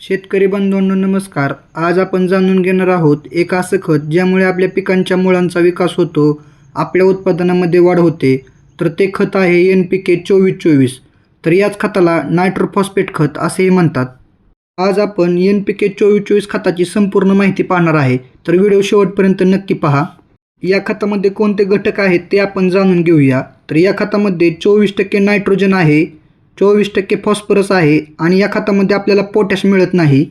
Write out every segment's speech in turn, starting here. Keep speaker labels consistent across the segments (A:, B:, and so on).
A: शेतकरी बंधूंनो नमस्कार. आज आपण जाणून घेणार आहोत एक असं खत ज्यामुळे आपल्या पिकांच्या मुळांचा विकास होतो आपल्या उत्पादनामध्ये वाढ होते. तर ते खत आहे एन पी के चोवीस चोवीस. तर याच खताला नायट्रोफॉस्फेट खत असेही म्हणतात. आज आपण एन पी के चोवीस चोवीस खताची संपूर्ण माहिती पाहणार आहे. तर व्हिडिओ शेवटपर्यंत नक्की पहा. या खतामध्ये कोणते घटक आहेत ते आपण जाणून घेऊया. तर या खतामध्ये चोवीस टक्के नायट्रोजन आहे. चोवीस टक्के फॉस्फरस आहे आणि या खतामध्ये आपल्याला पोटॅश मिळत नाही.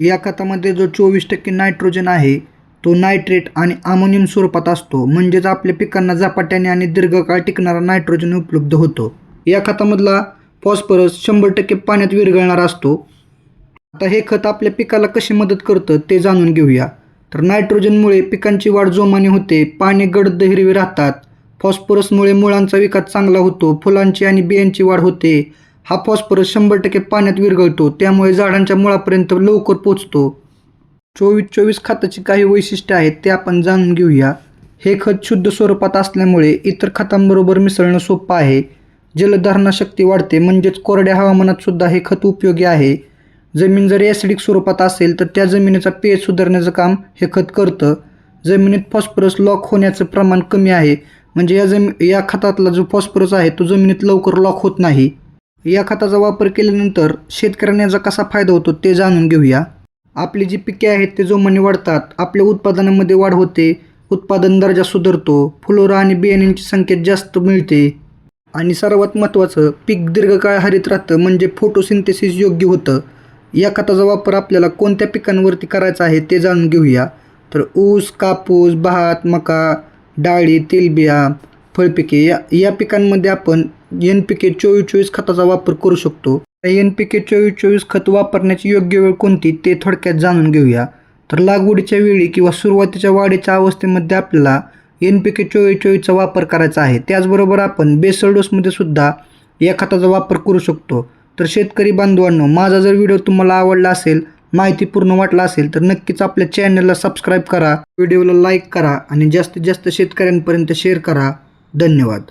A: या खतामध्ये जो चोवीस टक्के नायट्रोजन आहे तो नायट्रेट आणि अमोनियम स्वरूपात असतो. म्हणजेच आपल्या पिकांना झपाट्याने आणि दीर्घकाळ टिकणारा नायट्रोजन उपलब्ध होतो. या खतामधला फॉस्फरस शंभर टक्के पाण्यात विरघळणारा असतो. आता हे खत आपल्या पिकाला कशी मदत करतं ते जाणून घेऊया. तर नायट्रोजनमुळे पिकांची वाढ जोमाने होते पाने गडद हिरवी राहतात. फॉस्फरसमुळे मुळांचा विकास चांगला होतो फुलांची आणि बियांची वाढ होते. हा फॉस्फरस शंभर टक्के पाण्यात विरघळतो त्यामुळे झाडांच्या मुळापर्यंत लवकर पोचतो. चोवीस चोवीस खताची काही वैशिष्ट्ये आहेत ते आपण जाणून घेऊया. हे खत शुद्ध स्वरूपात असल्यामुळे इतर खतांबरोबर मिसळणं सोपं आहे. जलधारणा शक्ती वाढते म्हणजेच कोरड्या हवामानात सुद्धा हे खत उपयोगी आहे. जमीन जर ॲसिडिक स्वरूपात असेल तर त्या जमिनीचा पेय सुधारण्याचं काम हे खत करतं. जमिनीत फॉस्फरस लॉक होण्याचं प्रमाण कमी आहे. म्हणजे या जमी या खतातला जो फॉस्फरस आहे तो जमिनीत लवकर लॉक होत नाही. या खताचा वापर केल्यानंतर शेतकऱ्यांना याचा कसा फायदा होतो ते जाणून घेऊया. आपली जी पिके आहेत ते जोमाने वाढतात. आपल्या उत्पादनामध्ये वाढ होते. उत्पादन दर्जा सुधारतो. फुलोरा आणि बियाण्यांची संख्या जास्त मिळते. आणि सर्वात महत्त्वाचं पीक दीर्घकाळ हरित राहतं म्हणजे फोटोसिंथेसिस योग्य होतं. या खताचा वापर आपल्याला कोणत्या पिकांवरती करायचा आहे ते जाणून घेऊया. तर ऊस कापूस भात मका डाळी तेलबिया फळपिके या या पिकांमध्ये आपण एन पी के चोवीस चोवीस खताचा वापर करू शकतो. एन पी के चोवीस चोवीस खत वापरण्याची योग्य वेळ कोणती ते थोडक्यात जाणून घेऊया. तर लागवडीच्या वेळी किंवा सुरुवातीच्या वाढीच्या अवस्थेमध्ये आपल्याला एन पी के चोवीस चोवीसचा वापर करायचा आहे. त्याचबरोबर आपण बेसल डोसमध्ये सुद्धा या खताचा वापर करू शकतो. तर शेतकरी बांधवांनो माझा जर व्हिडिओ तुम्हाला आवडला असेल माहितीपूर्ण वाटला असेल तर नक्कीच आपल्या चॅनलला सबस्क्राईब करा व्हिडिओला लाईक करा आणि जास्तीत जास्त शेतकऱ्यांपर्यंत शेअर करा. धन्यवाद.